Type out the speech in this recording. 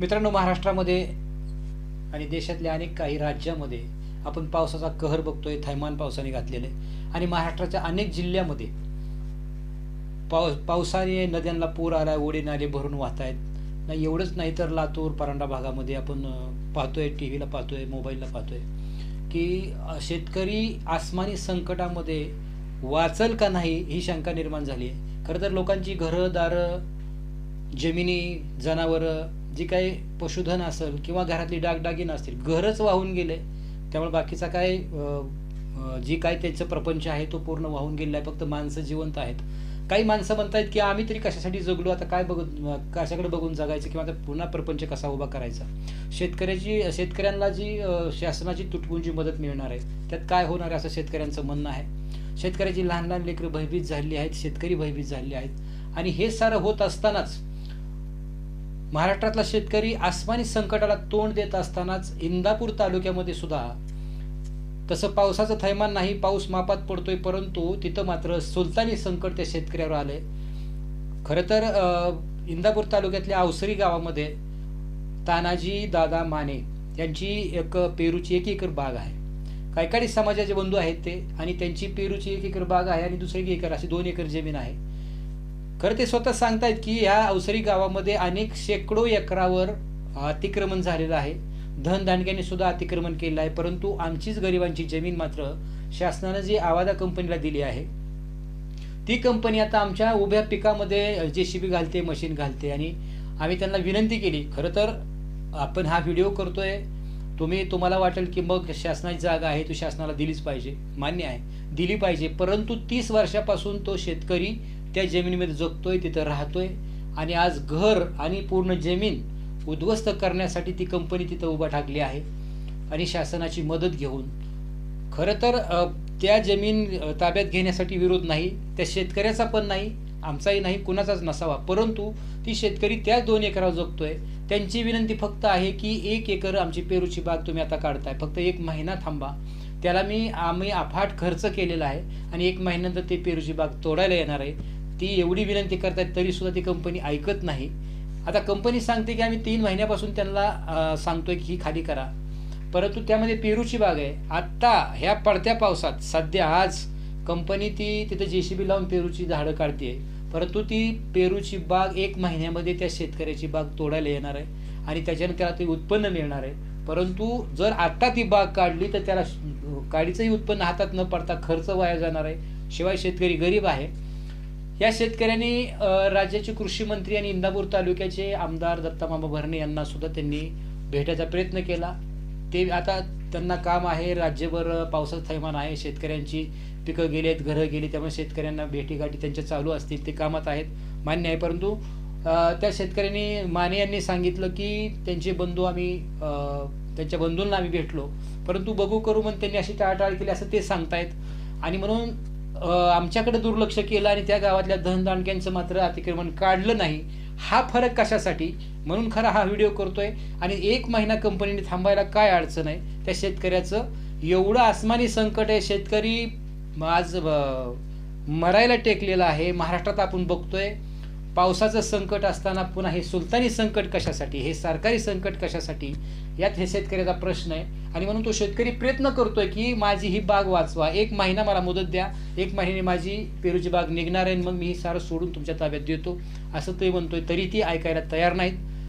मित्रांनो महाराष्ट्रामध्ये आणि देशातल्या अनेक काही राज्यामध्ये आपण पावसाचा कहर बघतोय थैमान पावसाने घातलेले आणि महाराष्ट्राच्या अनेक जिल्ह्यामध्ये पाव पावसाने नद्यांना पूर आला ओढे नाले भरून वाहत आहेत नाही एवढंच नाही तर लातूर परांडा भागामध्ये आपण पाहतोय टी व्हीला पाहतोय मोबाईलला पाहतोय की शेतकरी आसमानी संकटामध्ये वाचल का नाही ही शंका निर्माण झाली आहे. खरं तर लोकांची घरं दारं जमिनी जनावरं जी काही पशुधन असेल किंवा घरातली डागडागिन असतील घरच वाहून गेले त्यामुळे बाकीचा काय जी काय त्यांचं प्रपंच आहे तो पूर्ण वाहून गेलेला आहे फक्त माणसं जिवंत आहेत. काही माणसं म्हणतायत की आम्ही तरी कशासाठी जगलो आता काय बघून कशाकडे बघून जगायचं किंवा आता पुन्हा प्रपंच कसा उभा करायचा? शेतकऱ्याची शेतकऱ्यांना जी शासनाची शासनाची तुटपुंजी मदत मिळणार आहे त्यात काय होणार आहे असं शेतकऱ्यांचं म्हणणं आहे. शेतकऱ्याची लहान लहान लेकरं भयभीत झालेली आहेत शेतकरी भयभीत झालेले आहेत. आणि हे सारं होत असतानाच महाराष्ट्रातला शेतकरी आसमानी संकटाला तोंड देत असतानाच इंदापूर तालुक्यामध्ये सुद्धा तसं पावसाचं थैमान नाही पाऊस मापात पडतोय परंतु तिथं मात्र सुलतानी संकट त्या शेतकऱ्यावर आलंय. खरं तर इंदापूर तालुक्यातल्या अवसरी गावामध्ये तानाजी दादा माने यांची एक पेरूची एक एकर बाग आहे. कायकाडी समाजाचे बंधू आहेत ते आणि त्यांची पेरूची एक एकर बाग आहे आणि दुसरी एक एकर अशी दोन एकर जमीन आहे. खरं ते स्वतः सांगतायत की या अवसरी गावामध्ये अनेक शेकडो एकरावर अतिक्रमण झालेलं आहे. धनदांडग्याने सुद्धा अतिक्रमण केलं आहे. परंतु आमचीच गरिबांची जमीन मात्र शासनानं जी आवादा कंपनीला दिली आहे ती कंपनी आता आमच्या उभ्या पिकामध्ये जे सी बी घालते मशीन घालते. आणि आम्ही त्यांना विनंती केली खरं तर आपण हा व्हिडिओ करतोय. तुम्ही तुम्हाला वाटेल की मग शासनाची जागा आहे तो शासनाला दिलीच पाहिजे. मान्य आहे दिली पाहिजे. परंतु तीस वर्षापासून तो शेतकरी त्या जमिनीमध्ये जगतोय तिथं राहतोय आणि आज घर आणि पूर्ण जमीन उद्ध्वस्त करण्यासाठी ती कंपनी तिथं उभा ठाकली आहे आणि शासनाची मदत घेऊन. खरं तर त्या जमीन ताब्यात घेण्यासाठी विरोध नाही त्या शेतकऱ्याचा पण नाही आमचाही नाही कुणाचाच नसावा. परंतु ती शेतकरी त्याच दोन एकरावर जगतोय. त्यांची विनंती फक्त आहे की एक एकर आमची पेरूची बाग तुम्ही आता काढताय. फक्त एक महिना थांबा. त्याला मी आम्ही अफाट खर्च केलेला आहे आणि एक महिन्यानंतर ते पेरूची बाग तोडायला येणार आहे. ती एवढी विनंती करतात तरी सुद्धा ती कंपनी ऐकत नाही. आता कंपनी सांगते की आम्ही तीन महिन्यापासून त्यांना सांगतोय की ही खाली करा. परंतु त्यामध्ये पेरूची बाग आहे. आत्ता ह्या पडत्या पावसात सध्या आज कंपनी ती तिथे बी लावून पेरूची झाडं काढते परंतु ती पेरूची बाग एक महिन्यामध्ये त्या शेतकऱ्याची बाग तोडायला येणार आहे आणि त्याच्यानं त्याला ते उत्पन्न मिळणार आहे. परंतु जर आत्ता ती बाग काढली तर त्याला काडीचंही उत्पन्न हातात न पडता खर्च वाया जाणार आहे. शिवाय शेतकरी गरीब आहे. या शेतकऱ्यांनी राज्याचे कृषी मंत्री आणि इंदापूर तालुक्याचे आमदार दत्तामामा भरणे यांना सुद्धा त्यांनी भेटायचा प्रयत्न केला. ते आता त्यांना काम आहे राज्यभर पावसाचं थैमान आहे शेतकऱ्यांची पिकं गेली आहेत घरं गेली त्यामुळे शेतकऱ्यांना भेटीगाठी त्यांच्या चालू असतील ते कामात आहेत मान्य आहे. परंतु त्या शेतकऱ्यांनी माने यांनी सांगितलं की त्यांचे बंधू आम्ही त्यांच्या बंधूंना आम्ही भेटलो. परंतु बघू करू म्हणून त्यांनी अशी टाळटाळ केली असं ते सांगतायत. आणि म्हणून आमच्याकडे दुर्लक्ष केलं आणि त्या गावातल्या धनदांडक्यांचं मात्र अतिक्रमण काढलं नाही. हा फरक कशासाठी? म्हणून खरा हा व्हिडिओ करतोय आणि एक महिना कंपनीने थांबायला काय अडचण आहे? त्या शेतकऱ्याचं एवढं आसमानी संकट आहे. शेतकरी आज मरायला टेकलेला आहे. महाराष्ट्रात आपण बघतोय. पावसाचं संकट असताना पुन्हा हे सुलतानी संकट कशासाठी हे सरकारी संकट कशासाठी यात हे शेतकऱ्याचा प्रश्न आहे. आणि म्हणून तो शेतकरी प्रयत्न करतोय की माझी ही बाग वाचवा. एक महिना मला मुदत द्या. एक महिन्याने माझी पेरूची बाग निघणार आहे आणि मग मी ही सारं सोडून तुमच्या ताब्यात देतो. असं ते म्हणतोय. तरी ती ऐकायला तयार नाहीत.